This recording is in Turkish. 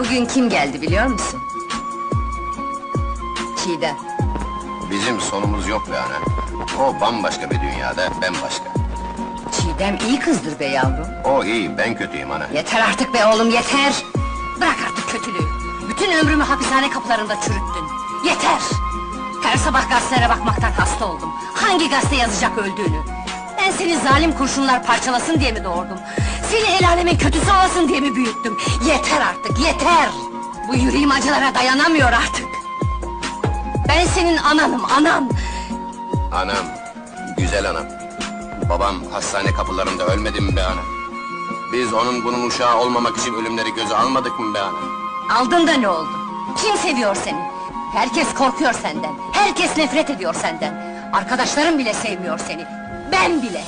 Bugün kim geldi biliyor musun? Çiğdem. Bizim sonumuz yok be. O bambaşka bir dünyada, ben başka. Çiğdem iyi kızdır be yavrum. O iyi, ben kötüyüm ana. Yeter artık be oğlum yeter! Bırak artık kötülüğü! Bütün ömrümü hapishane kapılarında çürüttün! Yeter! Her sabah gazetelere bakmaktan hasta oldum. Hangi gazete yazacak öldüğünü? Ben seni zalim kurşunlar parçalasın diye mi doğurdum? Seni el alemin kötüsü olasın diye mi büyüttüm? Yeter artık, yeter! Bu yüreğim acılara dayanamıyor artık! Ben senin ananım, anan! Anam, güzel anam. Babam hastane kapılarında ölmedi mi be ana? Biz onun bunun uşağı olmamak için ölümleri göze almadık mı be ana? Aldın da ne oldu? Kim seviyor seni? Herkes korkuyor senden. Herkes nefret ediyor senden. Arkadaşlarım bile sevmiyor seni. Ben bile.